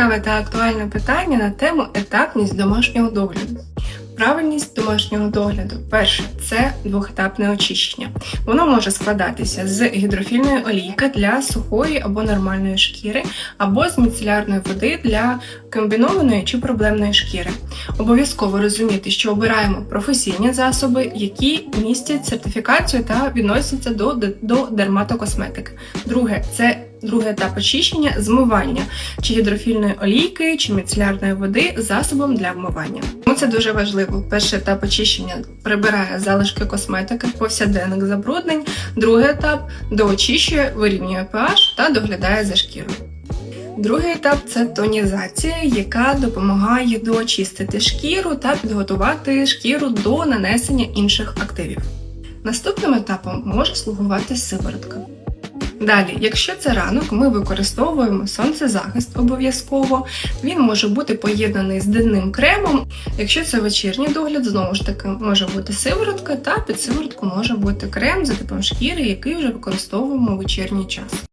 цікаве та актуальне питання на тему етапність домашнього догляду. Правильність домашнього догляду. Перше це двохетапне очищення. Воно може складатися з гідрофільної олійки для сухої або нормальної шкіри, або з міцелярної води для комбінованої чи проблемної шкіри. Обов'язково розуміти, що обираємо професійні засоби, які містять сертифікацію та відносяться до, до дерматокосметики. Друге це другий етап очищення змивання чи гідрофільної олійки, чи міцелярної води засобом для вмивання. Тому це дуже важливо. Перший етап очищення прибирає залишки косметики, повсякденних забруднень. Другий етап доочищує, вирівнює pH та доглядає за шкірою. Другий етап це тонізація, яка допомагає доочистити шкіру та підготувати шкіру до нанесення інших активів. Наступним етапом може слугувати сиворотка. Далі, якщо це ранок, ми використовуємо сонцезахист обов'язково. Він може бути поєднаний з денним кремом. Якщо це вечірній догляд, знову ж таки може бути сиворотка, та під сиворотку може бути крем за типом шкіри, який вже використовуємо у вечірній час.